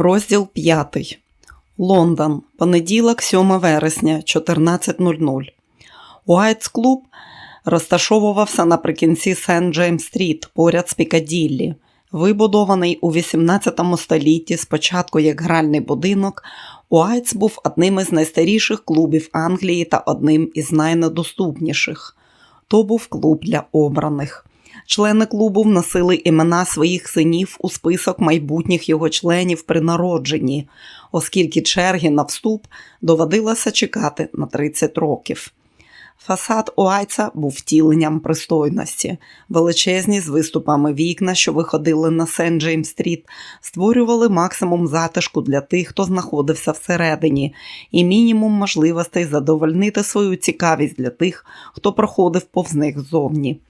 Розділ 5. Лондон. Понеділок, 7 вересня, 14.00. Уайтс клуб розташовувався наприкінці Сент Джеймс Стріт, поряд з Пікаділлі. Вибудований у 18 столітті спочатку як гральний будинок, Уайтс був одним із найстаріших клубів Англії та одним із найнедоступніших. То був клуб для обраних. Члени клубу вносили імена своїх синів у список майбутніх його членів при народженні, оскільки черги на вступ доводилося чекати на 30 років. Фасад Уайца був втіленням пристойності. Величезні з виступами вікна, що виходили на Сент Джеймс Стріт, створювали максимум затишку для тих, хто знаходився всередині, і мінімум можливостей задовольнити свою цікавість для тих, хто проходив повз них ззовні.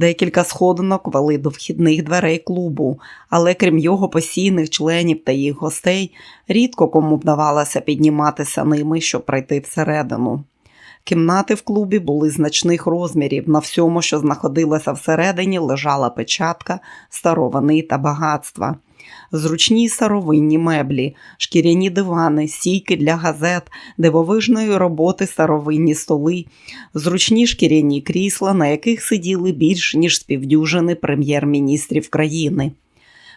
Декілька сходинок вели до вхідних дверей клубу, але крім його постійних членів та їх гостей, рідко кому вдавалося підніматися ними, щоб пройти всередину. Кімнати в клубі були значних розмірів. На всьому, що знаходилося всередині, лежала печатка, старовини та багатства. Зручні старовинні меблі, шкіряні дивани, стійки для газет, дивовижної роботи старовинні столи, зручні шкіряні крісла, на яких сиділи більш ніж співдюжини прем'єр-міністрів країни.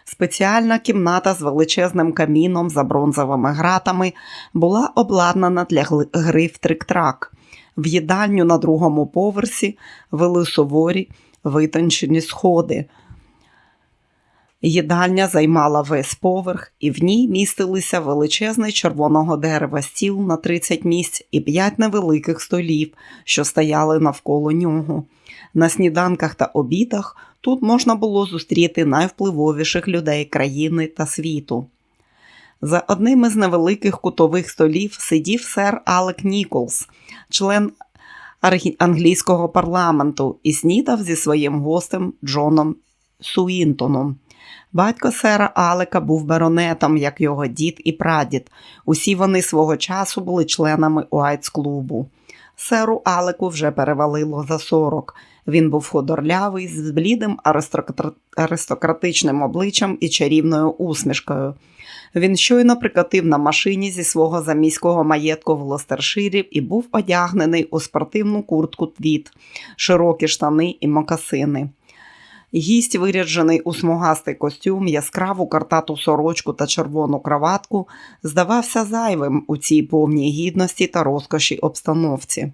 Спеціальна кімната з величезним каміном за бронзовими гратами була обладнана для гри в трик-трак. В їдальню на другому поверсі вели суворі витончені сходи. Їдальня займала весь поверх, і в ній містилися величезний червоного дерева стіл на 30 місць і п'ять невеликих столів, що стояли навколо нього. На сніданках та обідах тут можна було зустріти найвпливовіших людей країни та світу. За одним із невеликих кутових столів сидів сер Алек Ніколс, член англійського парламенту, і снідав зі своїм гостем Джоном Суінтоном. Батько сера Алека був баронетом, як його дід і прадід. Усі вони свого часу були членами Уайтс-клубу. Серу Алеку вже перевалило за сорок. Він був ходорлявий, з блідим аристократичним обличчям і чарівною усмішкою. Він щойно прикатив на машині зі свого заміського маєтку в Лостерширі і був одягнений у спортивну куртку твіт, широкі штани і мокасини. Гість, виряджений у смугастий костюм, яскраву картату сорочку та червону краватку, здавався зайвим у цій повній гідності та розкоші обстановці.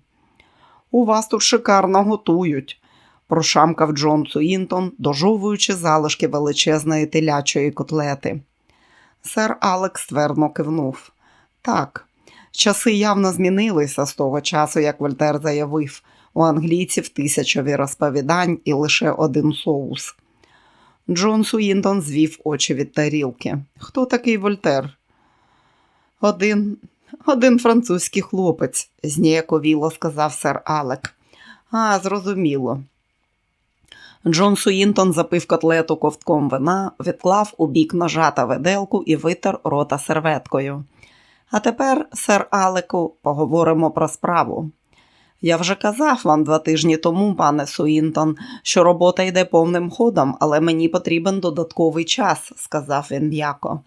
У вас тут шикарно готують, прошамкав Джон Суінтон, дожовуючи залишки величезної телячої котлети. Сер Алекс ствердно кивнув. Так, часи явно змінилися з того часу, як Вольтер заявив у англійців тисячові розповідань і лише один соус. Джон Суїнтон звів очі від тарілки. Хто такий Вольтер? Один один французький хлопець, зніяковіло сказав сер Алек. А, зрозуміло. Джон Суїнтон запив котлету ковтком вина, відклав у бік ножа та веделку і витер рота серветкою. А тепер, сер Алеку, поговоримо про справу. Я вже казав вам два тижні тому, пане Суінтон, що робота йде повним ходом, але мені потрібен додатковий час, сказав він м'яко.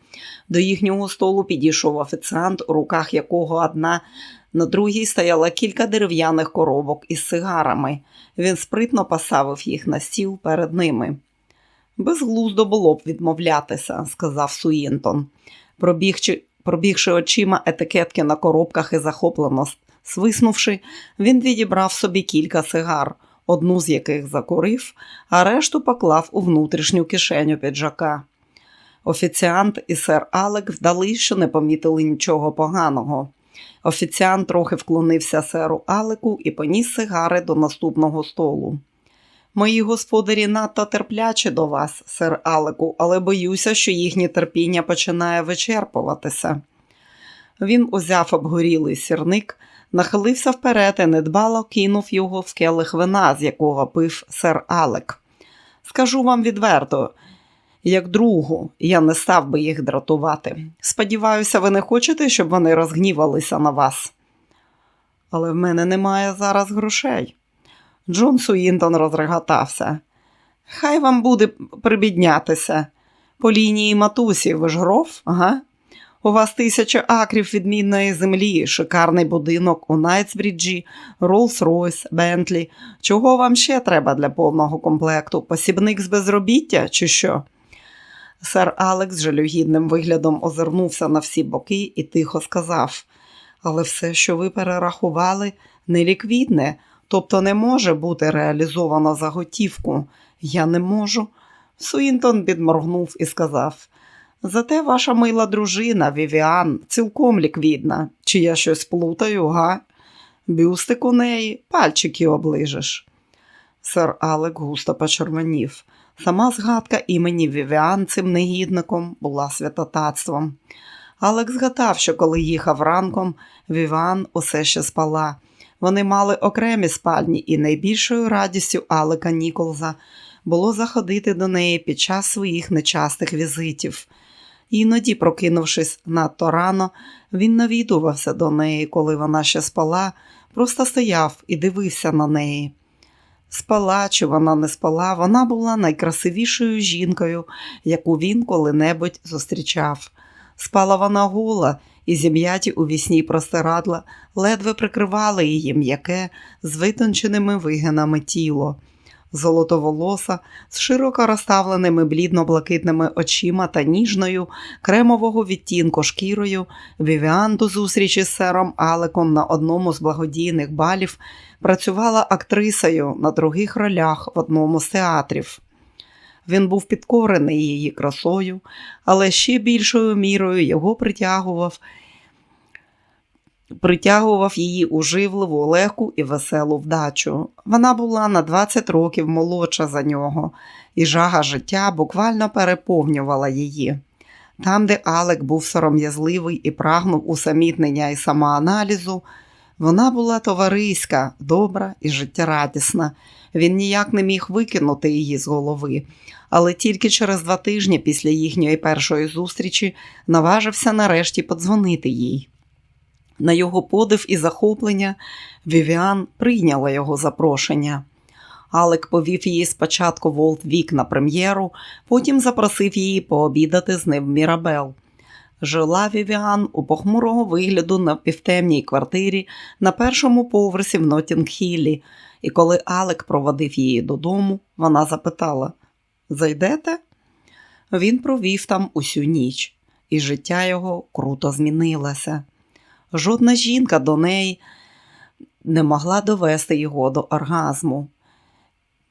До їхнього столу підійшов офіціант, у руках якого одна на другій стояло кілька дерев'яних коробок із сигарами. Він спритно поставив їх на стіл перед ними. Безглуздо було б відмовлятися, сказав. Пробігчи, пробігши очима етикетки на коробках і захоплено свиснувши, він відібрав собі кілька сигар, одну з яких закурив, а решту поклав у внутрішню кишеню піджака. Офіціант і сер Алек вдали, що не помітили нічого поганого. Офіціант трохи вклонився серу Алеку і поніс сигари до наступного столу. Мої господарі надто терплячі до вас, сер Алеку, але боюся, що їхнє терпіння починає вичерпуватися. Він узяв обгорілий сірник, нахилився вперед і недбало кинув його в келих вина, з якого пив сер Алек. Скажу вам відверто, як другу, я не став би їх дратувати. Сподіваюся, ви не хочете, щоб вони розгнівалися на вас. Але в мене немає зараз грошей. Джон Суїнтон розреготався. Хай вам буде прибіднятися. По лінії матусі ви ж гров, ага? У вас тисяча акрів відмінної землі, шикарний будинок у Найтсбріджі, Роллс-Ройс, Бентлі. Чого вам ще треба для повного комплекту? Посібник з безробіття чи що? Сер Алекс жалюгідним виглядом озирнувся на всі боки і тихо сказав: Але все, що ви перерахували, неліквідне, тобто не може бути реалізовано за готівку. Я не можу. Суінтон підморгнув і сказав: Зате ваша мила дружина, Вівіан, цілком ліквідна. Чи я щось плутаю, га? Бюстик у неї, пальчики оближеш. Сер Алек густо почервонів. Сама згадка імені Вівіан цим негідником була святотатством. Алек згадав, що коли їхав ранком, Вівіан усе ще спала. Вони мали окремі спальні, і найбільшою радістю Алека Ніколза було заходити до неї під час своїх нечастих візитів. Іноді, прокинувшись надто рано, він навідувався до неї, коли вона ще спала, просто стояв і дивився на неї. Спала чи вона не спала, вона була найкрасивішою жінкою, яку він коли-небудь зустрічав. Спала вона гола, і зім'яті у вісні простирадла ледве прикривали її м'яке з витонченими вигинами тіло. Золотоволоса з широко розставленими блідно-блакитними очима та ніжною кремового відтінку шкірою Вівіан до зустрічі з сером Алеком на одному з благодійних балів працювала актрисою на других ролях в одному з театрів. Він був підкорений її красою, але ще більшою мірою його притягував притягував її уживливу, легку і веселу вдачу. Вона була на 20 років молодша за нього, і жага життя буквально переповнювала її. Там, де Алек був сором'язливий і прагнув усамітнення і самоаналізу, вона була товариська, добра і життєрадісна. Він ніяк не міг викинути її з голови, але тільки через два тижні після їхньої першої зустрічі наважився нарешті подзвонити їй. На його подив і захоплення Вівіан прийняла його запрошення. Алек повів її спочатку Волт Вік на прем'єру, потім запросив її пообідати з ним в Мірабел. Жила Вівіан у похмурого вигляду на півтемній квартирі на першому поверсі в Нотінг-Хіллі, і коли Алек проводив її додому, вона запитала: Зайдете? Він провів там усю ніч, і життя його круто змінилося. Жодна жінка до неї не могла довести його до оргазму.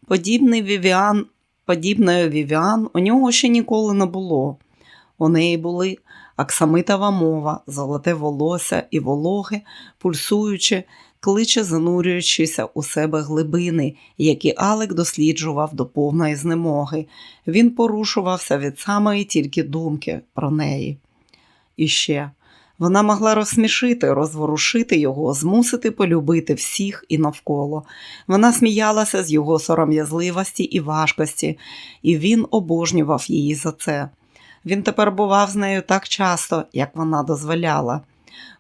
Подібний Вівіан, подібної Вівіан у нього ще ніколи не було. У неї були аксамитова мова, золоте волосся і вологе, пульсуючи, кличе занурюючися у себе глибини, які Алек досліджував до повної знемоги. Він порушувався від самої тільки думки про неї. І ще вона могла розсмішити, розворушити його, змусити полюбити всіх і навколо. Вона сміялася з його сором'язливості і важкості, і він обожнював її за це. Він тепер бував з нею так часто, як вона дозволяла.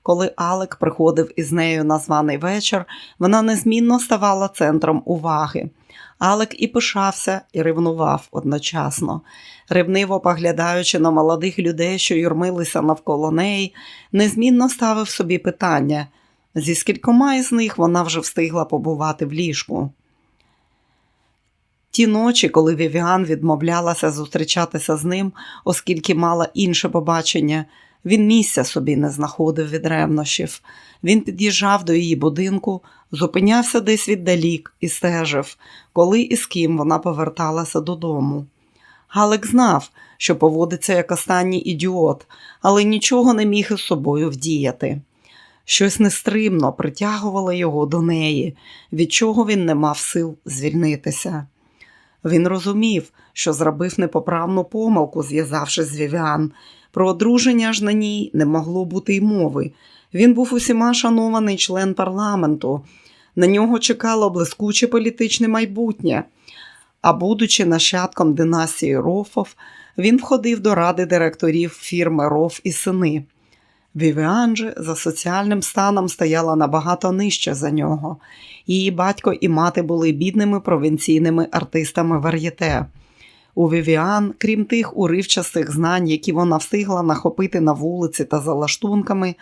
Коли Алек приходив із нею на званий вечір, вона незмінно ставала центром уваги. Алек і пишався, і ревнував одночасно. Ревниво поглядаючи на молодих людей, що юрмилися навколо неї, незмінно ставив собі питання, зі скількома із них вона вже встигла побувати в ліжку. Ті ночі, коли Вівіан відмовлялася зустрічатися з ним, оскільки мала інше побачення, він місця собі не знаходив від ревнощів. Він під'їжджав до її будинку, зупинявся десь віддалік і стежив, коли і з ким вона поверталася додому. Галек знав, що поводиться як останній ідіот, але нічого не міг із собою вдіяти. Щось нестримно притягувало його до неї, від чого він не мав сил звільнитися. Він розумів, що зробив непоправну помилку, зв'язавшись з Вівіан. Про одруження ж на ній не могло бути й мови. Він був усіма шанований член парламенту. На нього чекало блискуче політичне майбутнє. А будучи нащадком династії Рофов, він входив до ради директорів фірми Роф і сини. Вівіан за соціальним станом стояла набагато нижче за нього. Її батько і мати були бідними провінційними артистами вар'єте. У Вівіан, крім тих уривчастих знань, які вона встигла нахопити на вулиці та за лаштунками,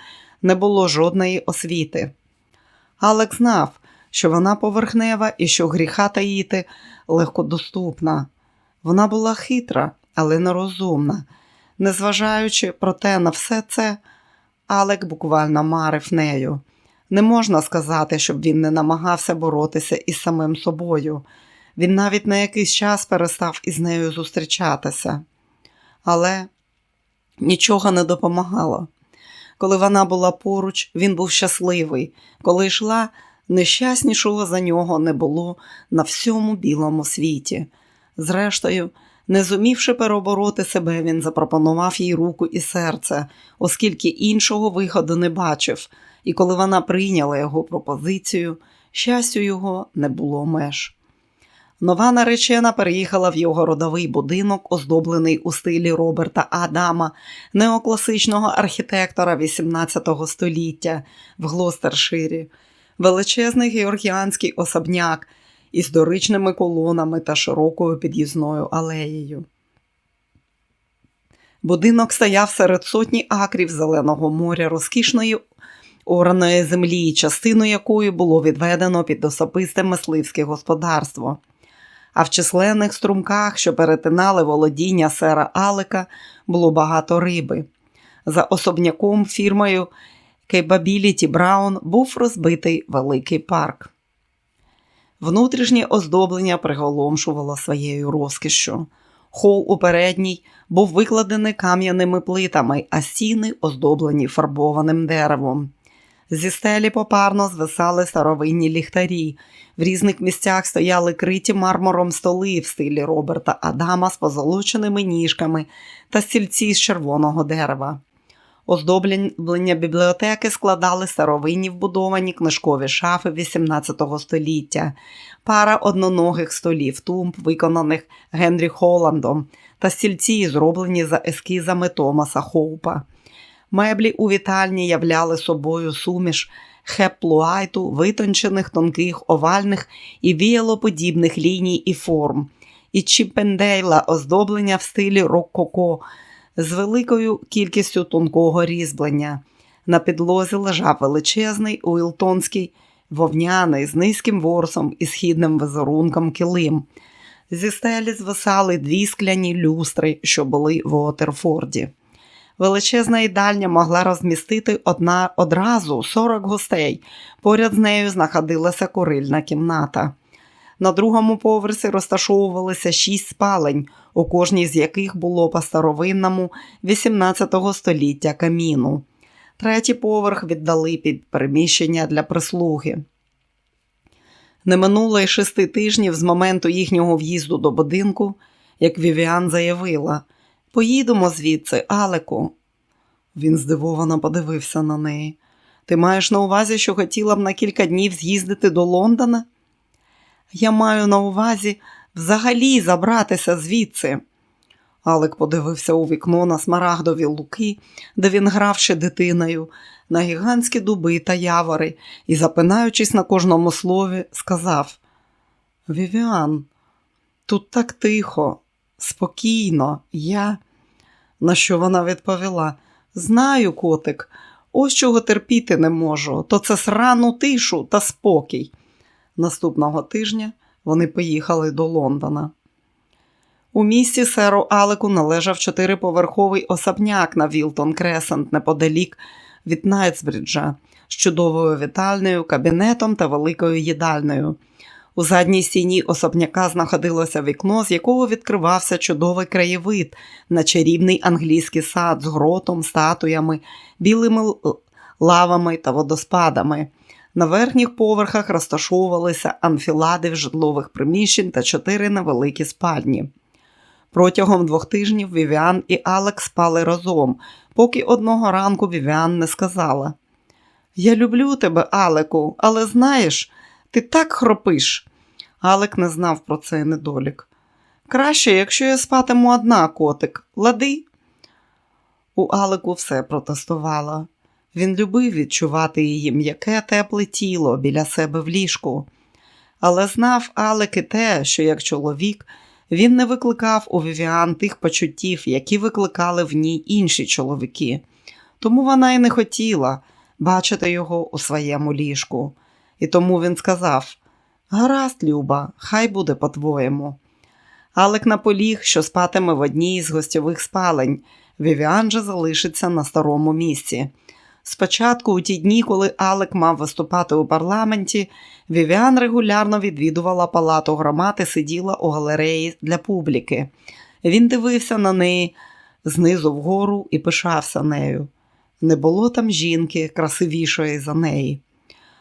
не було жодної освіти. Алек знав, що вона поверхнева і що гріха таїти легкодоступна. Вона була хитра, але нерозумна. Незважаючи проте на все це, Алек буквально марив нею. Не можна сказати, щоб він не намагався боротися із самим собою. Він навіть на якийсь час перестав із нею зустрічатися. Але нічого не допомагало. Коли вона була поруч, він був щасливий. Коли йшла, нещаснішого за нього не було на всьому білому світі. Зрештою, не зумівши перебороти себе, він запропонував їй руку і серце, оскільки іншого виходу не бачив, і коли вона прийняла його пропозицію, щастю його не було меж. Нова наречена переїхала в його родовий будинок, оздоблений у стилі Роберта Адама, неокласичного архітектора XVIII століття в Глостерширі, величезний георгіанський особняк із доричними колонами та широкою під'їзною алеєю. Будинок стояв серед сотні акрів зеленого моря, розкішної ораної землі, частину якої було відведено під особисте мисливське господарство. А в численних струмках, що перетинали володіння сера Алека, було багато риби. За особняком фірмою Capability Браун був розбитий великий парк. Внутрішнє оздоблення приголомшувало своєю розкішшю. Хол у передній був викладений кам'яними плитами, а стіни оздоблені фарбованим деревом. Зі стелі попарно звисали старовинні ліхтарі. В різних місцях стояли криті мармуром столи в стилі Роберта Адама з позолоченими ніжками та стільці з червоного дерева. Оздоблення бібліотеки складали старовинні вбудовані книжкові шафи XVIII століття, пара одноногих столів, тумб, виконаних Генрі Холландом, та стільці, зроблені за ескізами Томаса Хоупа. Меблі у вітальні являли собою суміш хеплуайту, витончених тонких, овальних і віялоподібних ліній і форм, і чіпендейла оздоблення в стилі рококо з великою кількістю тонкого різьблення. На підлозі лежав величезний уілтонський вовняний з низьким ворсом і східним визерунком килим. Зі стелі звисали дві скляні люстри, що були в Уотерфорді. Величезна їдальня могла розмістити одна одразу 40 гостей. Поряд з нею знаходилася курильна кімната. На другому поверсі розташовувалися шість спалень, у кожній з яких було по старовинному 18 століття каміну. Третій поверх віддали під переміщення для прислуги. Не минуло й шести тижнів з моменту їхнього в'їзду до будинку, як Вівіан заявила Поїдемо звідси, Алеку. Він здивовано подивився на неї. Ти маєш на увазі, що хотіла б на кілька днів з'їздити до Лондона? Я маю на увазі взагалі забратися звідси. Алек подивився у вікно на смарагдові луки, де він грав ще дитиною, на гігантські дуби та явори і, запинаючись на кожному слові, сказав: Вівіан, тут так тихо, спокійно, я. На що вона відповіла: Знаю, котик, ось чого терпіти не можу, то це срану тишу та спокій. Наступного тижня вони поїхали до Лондона. У місті серу Алеку належав чотириповерховий особняк на Вілтон Кресент неподалік від Найтсбриджа з чудовою вітальнею, кабінетом та великою їдальнею. У задній стіні особняка знаходилося вікно, з якого відкривався чудовий краєвид на чарівний англійський сад з гротом, статуями, білими лавами та водоспадами. На верхніх поверхах розташовувалися анфілади в житлових приміщень та чотири невеликі спальні. Протягом двох тижнів Вівіан і Алекс спали разом, поки одного ранку Вівіан не сказала: Я люблю тебе, Алеку, але знаєш, ти так хропиш. Алек не знав про цей недолік. Краще, якщо я спатиму одна котик, лади. У Алеку все протестувала. Він любив відчувати її м'яке тепле тіло біля себе в ліжку. Але знав Алек і те, що як чоловік Він не викликав у Вівіан тих почуттів, які викликали в ній інші чоловіки, тому вона й не хотіла бачити його у своєму ліжку. І тому він сказав: Гаразд, Люба, хай буде по-твоєму. Алек наполіг, що спатиме в одній з гостьових спалень. Вівіан же залишиться на старому місці. Спочатку, у ті дні, коли Алек мав виступати у парламенті, Вівіан регулярно відвідувала палату громад і сиділа у галереї для публіки. Він дивився на неї знизу вгору і пишався нею. Не було там жінки красивішої за неї.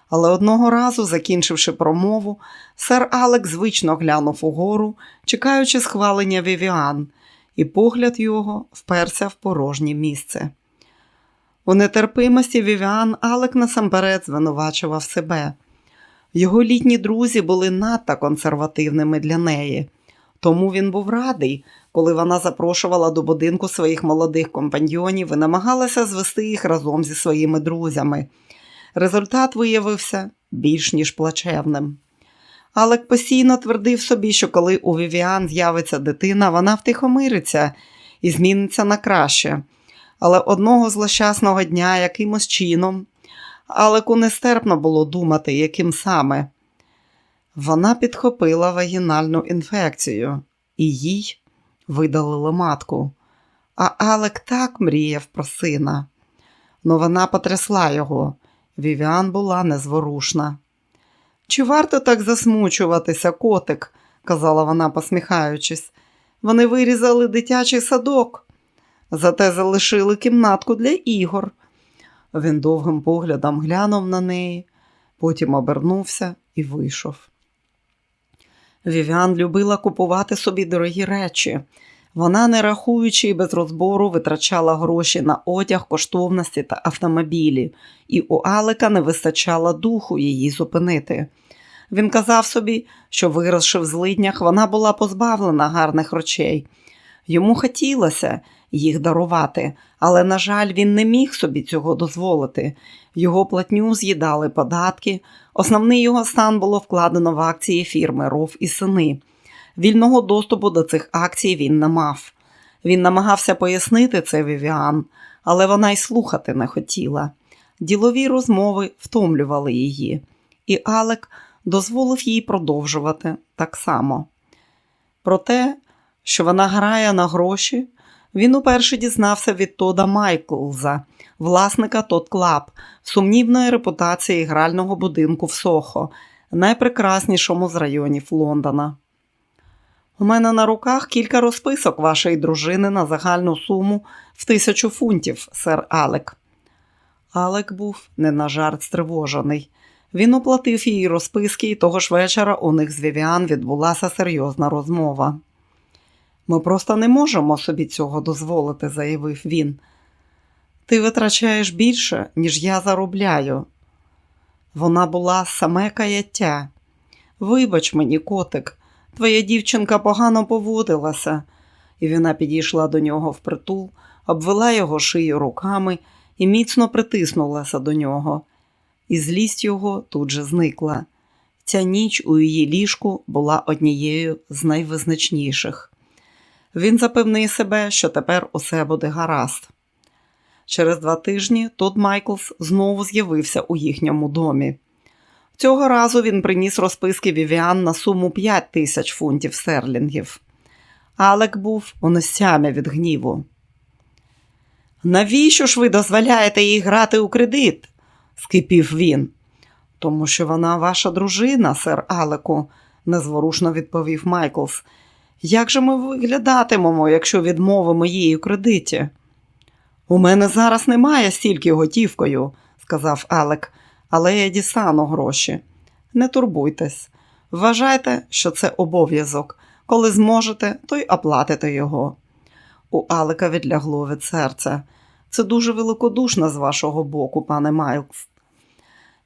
Але одного разу, закінчивши промову, сер Алек звично глянув угору, чекаючи схвалення Вівіан, і погляд його вперся в порожнє місце. У нетерпимості Вівіан Алек насамперед звинувачував себе. Його літні друзі були надто консервативними для неї, тому він був радий, коли вона запрошувала до будинку своїх молодих компаньйонів і намагалася звести їх разом зі своїми друзями. Результат виявився більш ніж плачевним. Алек постійно твердив собі, що коли у Вівіан з'явиться дитина, вона втихомириться і зміниться на краще. Але одного злощасного дня якимось чином Алеку нестерпно було думати, яким саме. Вона підхопила вагінальну інфекцію, і їй видалили матку. А Алек так мріяв про сина. Но вона потрясла його. Вівіан була незворушна. Чи варто так засмучуватися, котик? казала вона, посміхаючись. Вони вирізали дитячий садок, зате залишили кімнатку для ігор. Він довгим поглядом глянув на неї, потім обернувся і вийшов. Вівіан любила купувати собі дорогі речі. Вона, не рахуючи і без розбору, витрачала гроші на одяг, коштовності та автомобілі, і у Алека не вистачало духу її зупинити. Він казав собі, що, виросши в злиднях, вона була позбавлена гарних речей. Йому хотілося їх дарувати, але, на жаль, він не міг собі цього дозволити. Його платню з'їдали податки. Основний його стан було вкладено в акції фірми Ров і сини. Вільного доступу до цих акцій він не мав. Він намагався пояснити це Вівіан, але вона й слухати не хотіла. Ділові розмови втомлювали її, і Алек дозволив їй продовжувати так само. Про те, що вона грає на гроші, він уперше дізнався від Тода Майклза, власника Тод Клаб, сумнівної репутації грального будинку в Сохо, найпрекраснішому з районів Лондона. У мене на руках кілька розписок вашої дружини на загальну суму в тисячу фунтів, сер Алек. Алек був не на жарт стривожений. Він оплатив її розписки, і того ж вечора у них з Вівіан відбулася серйозна розмова. Ми просто не можемо собі цього дозволити, заявив він. Ти витрачаєш більше, ніж я заробляю. Вона була саме каяття. Вибач мені, котик, твоя дівчинка погано поводилася, і вона підійшла до нього впритул, обвела його шию руками і міцно притиснулася до нього. І злість його тут же зникла. Ця ніч у її ліжку була однією з найвизначніших. Він запевнив себе, що тепер усе буде гаразд. Через два тижні Тод Майклс знову з'явився у їхньому домі. Цього разу він приніс розписки Вівіан на суму 5 тисяч фунтів серлінгів. Алек був у нестямі від гніву. Навіщо ж ви дозволяєте їй грати у кредит? скипів він. Тому що вона ваша дружина, сер Алеку, незворушно відповів Майклс. Як же ми виглядатимемо, якщо відмовимо їй у кредиті? У мене зараз немає стільки готівкою, сказав Алек, але я дістану гроші. Не турбуйтесь, вважайте, що це обов'язок. Коли зможете, то й оплатите його. У Алека відлягло від серця. Це дуже великодушно з вашого боку, пане Майлкс.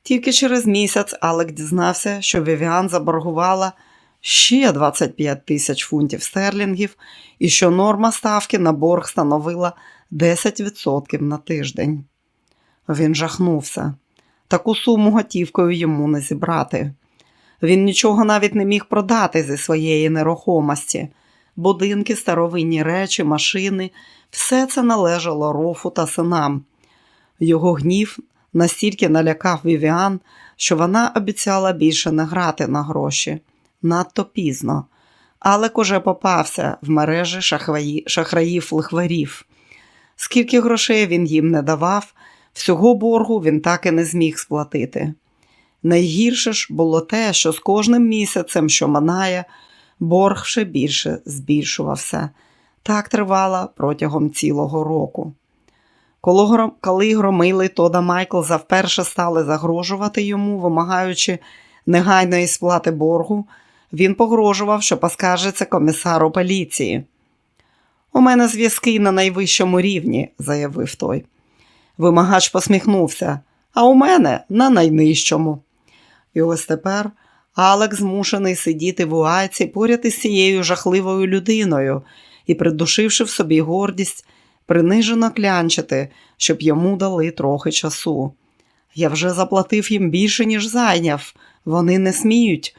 Тільки через місяць Алек дізнався, що Вівіан заборгувала ще 25 тисяч фунтів стерлінгів і що норма ставки на борг становила 10% на тиждень. Він жахнувся. Таку суму готівкою йому не зібрати. Він нічого навіть не міг продати зі своєї нерухомості. будинки, старовинні речі, машини все це належало рофу та синам. Його гнів настільки налякав Вівіан, що вона обіцяла більше не грати на гроші. Надто пізно. Алек уже попався в мережі шахраїв лихварів. Скільки грошей він їм не давав, всього боргу він так і не зміг сплатити. Найгірше ж було те, що з кожним місяцем, що минає, борг ще більше збільшувався. Так тривало протягом цілого року. Коли громили Тода Майклза вперше стали загрожувати йому, вимагаючи негайної сплати боргу, він погрожував, що поскаржиться комісару поліції. У мене зв'язки на найвищому рівні, заявив той. Вимагач посміхнувся, а у мене на найнижчому. І ось тепер Алек змушений сидіти в уайці поряд із цією жахливою людиною і, придушивши в собі гордість, принижено клянчити, щоб йому дали трохи часу. Я вже заплатив їм більше, ніж зайняв. Вони не сміють.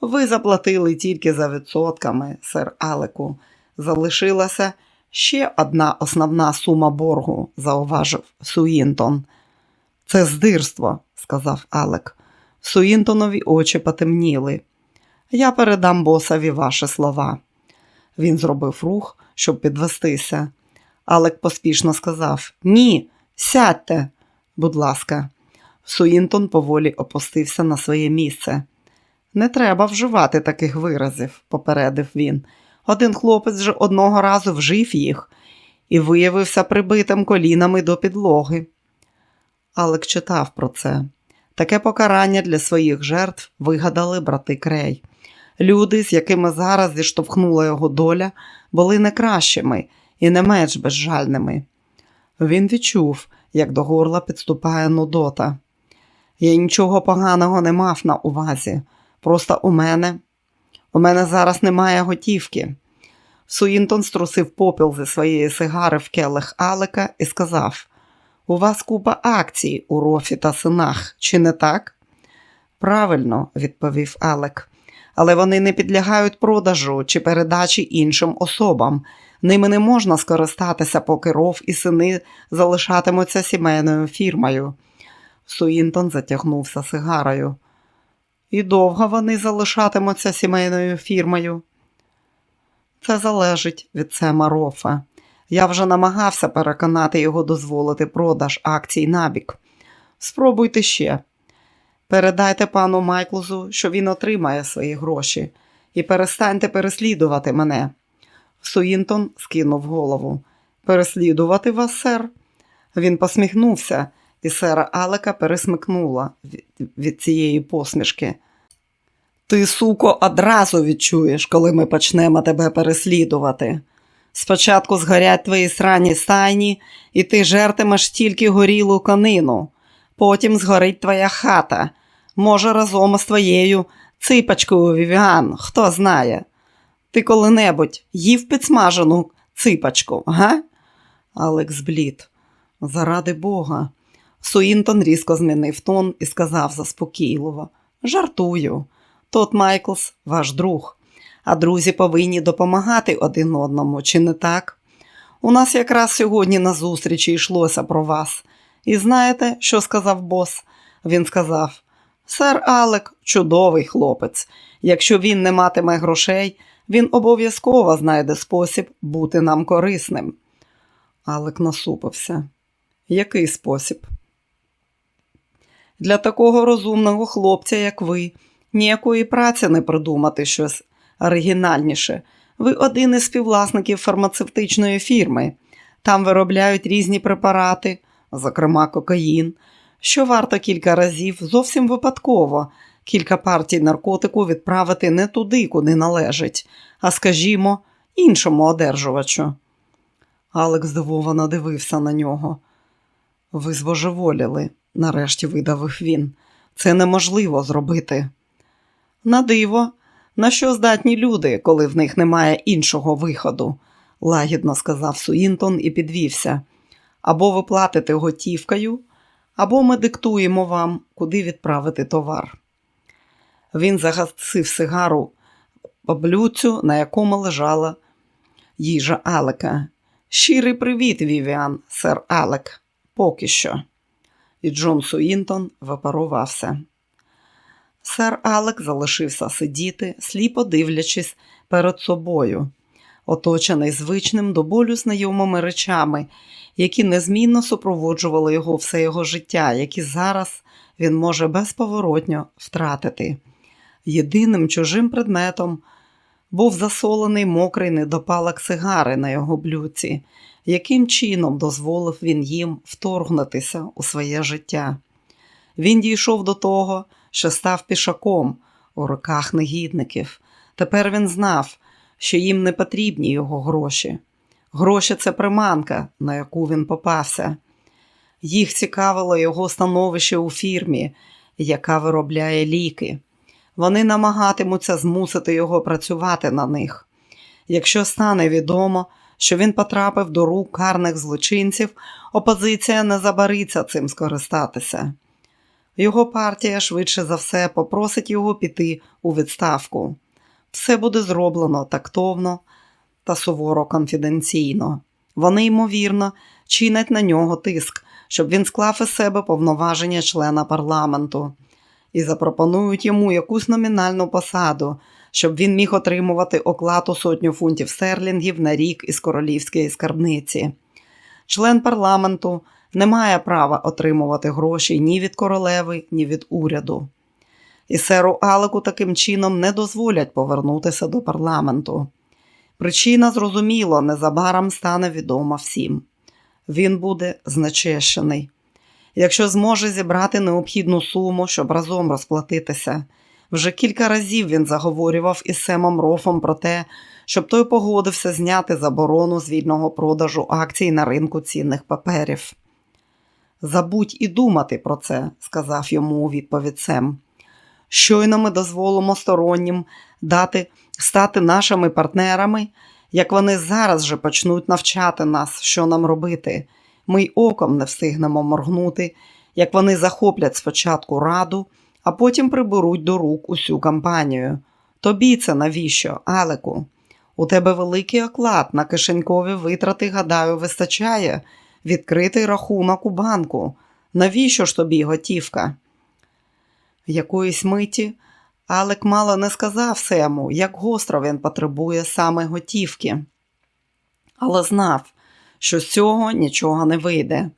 Ви заплатили тільки за відсотками, сер Алеку. Залишилася ще одна основна сума боргу, зауважив Суїнтон. Це здирство, сказав Алек. Суїнтонові очі потемніли. Я передам босові ваші слова. Він зробив рух, щоб підвестися. Алек поспішно сказав: Ні, сядьте, будь ласка. Суїнтон поволі опустився на своє місце. Не треба вживати таких виразів, попередив він. Один хлопець вже одного разу вжив їх і виявився прибитим колінами до підлоги. Алек читав про це. Таке покарання для своїх жертв вигадали брати Крей. Люди, з якими зараз зіштовхнула його доля, були не кращими і не менш безжальними. Він відчув, як до горла підступає Нудота. Я нічого поганого не мав на увазі. Просто у мене у мене зараз немає готівки. Суїнтон струсив попіл зі своєї сигари в келих Алека і сказав: У вас купа акцій у рофі та синах, чи не так? Правильно, відповів Алек, але вони не підлягають продажу чи передачі іншим особам. Ними не можна скористатися, поки ров і сини залишатимуться сімейною фірмою. Суїнтон затягнувся сигарою. І довго вони залишатимуться сімейною фірмою. Це залежить від Сема Рофа. Я вже намагався переконати його дозволити продаж акцій набік. Спробуйте ще. Передайте пану Майклзу, що він отримає свої гроші, і перестаньте переслідувати мене. Суїнтон скинув голову. Переслідувати вас, сер? Він посміхнувся, і сера Алека пересмикнула від, цієї посмішки. Ти, суко, одразу відчуєш, коли ми почнемо тебе переслідувати. Спочатку згорять твої срані стайні, і ти жертимеш тільки горілу конину. Потім згорить твоя хата, може, разом із твоєю ципачкою Вівіан, хто знає. Ти коли-небудь їв підсмажену ципачку, га? Алекс блід. Заради Бога. Суінтон різко змінив тон і сказав заспокійливо: Жартую. Тот Майклс ваш друг, а друзі повинні допомагати один одному, чи не так? У нас якраз сьогодні на зустрічі йшлося про вас. І знаєте, що сказав бос? Він сказав: Сер Алек чудовий хлопець. Якщо він не матиме грошей, він обов'язково знайде спосіб бути нам корисним. Алек насупився. Який спосіб? Для такого розумного хлопця, як ви, ніякої праці не придумати щось оригінальніше. Ви один із співвласників фармацевтичної фірми. Там виробляють різні препарати, зокрема кокаїн, що варто кілька разів зовсім випадково кілька партій наркотику відправити не туди, куди належить, а, скажімо, іншому одержувачу. Алекс здивовано дивився на нього. Ви збожеволіли, нарешті видавив він. Це неможливо зробити. На диво, на що здатні люди, коли в них немає іншого виходу, лагідно сказав Суінтон і підвівся. Або ви платите готівкою, або ми диктуємо вам, куди відправити товар. Він загасив сигару по блюдцю, на якому лежала їжа Алека. Щирий привіт, Вівіан, сер Алек. Поки що. І Джон Суінтон випарувався. Сер Алек залишився сидіти, сліпо дивлячись перед собою, оточений звичним до болю знайомими речами, які незмінно супроводжували його все його життя, які зараз він може безповоротньо втратити. Єдиним чужим предметом був засолений мокрий недопалок сигари на його блюдці, яким чином дозволив він їм вторгнутися у своє життя. Він дійшов до того, що став пішаком у руках негідників. Тепер він знав, що їм не потрібні його гроші. Гроші це приманка, на яку він попався. Їх цікавило його становище у фірмі, яка виробляє ліки. Вони намагатимуться змусити його працювати на них. Якщо стане відомо, що він потрапив до рук карних злочинців, опозиція не забариться цим скористатися. Його партія швидше за все попросить його піти у відставку. Все буде зроблено тактовно та суворо конфіденційно. Вони, ймовірно, чинять на нього тиск, щоб він склав із себе повноваження члена парламенту і запропонують йому якусь номінальну посаду, щоб він міг отримувати оклад сотню фунтів стерлінгів на рік із королівської скарбниці. Член парламенту не має права отримувати гроші ні від королеви, ні від уряду. І серу Алеку таким чином не дозволять повернутися до парламенту. Причина, зрозуміло, незабаром стане відома всім. Він буде знечещений. Якщо зможе зібрати необхідну суму, щоб разом розплатитися. Вже кілька разів він заговорював із Семом Рофом про те, щоб той погодився зняти заборону з вільного продажу акцій на ринку цінних паперів. Забудь і думати про це, сказав йому у відповідь Сем. Щойно ми дозволимо стороннім дати стати нашими партнерами, як вони зараз же почнуть навчати нас, що нам робити. Ми й оком не встигнемо моргнути, як вони захоплять спочатку раду, а потім приберуть до рук усю кампанію. Тобі це навіщо, Алеку? У тебе великий оклад на кишенькові витрати, гадаю, вистачає відкритий рахунок у банку. Навіщо ж тобі готівка? Якоїсь миті Алек мало не сказав Сему, як гостро він потребує саме готівки, але знав, що з цього нічого не вийде.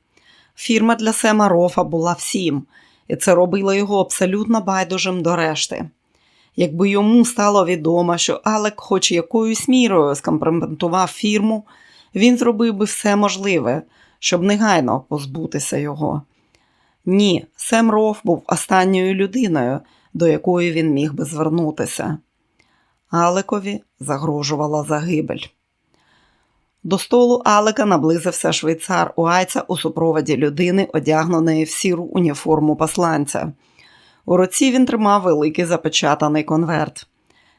Фірма для Сема Рофа була всім, і це робило його абсолютно байдужим до решти. Якби йому стало відомо, що Алек, хоч якоюсь мірою скомпрометував фірму, він зробив би все можливе, щоб негайно позбутися його. Ні, Сем Роф був останньою людиною, до якої він міг би звернутися. Алекові загрожувала загибель. До столу Алека наблизився швейцар Уайца у супроводі людини, одягненої в сіру уніформу посланця. У руці він тримав великий запечатаний конверт.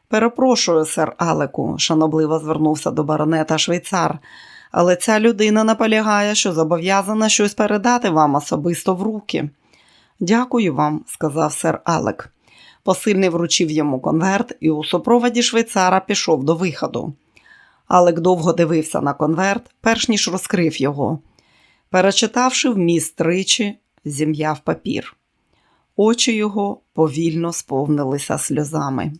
Перепрошую, сер Алеку, шанобливо звернувся до баронета швейцар, але ця людина наполягає, що зобов'язана щось передати вам особисто в руки. Дякую вам, сказав сер Алек. Посильний вручив йому конверт і у супроводі швейцара пішов до виходу. Алек довго дивився на конверт, перш ніж розкрив його. Перечитавши вміст тричі, зім'яв папір. Очі його повільно сповнилися сльозами.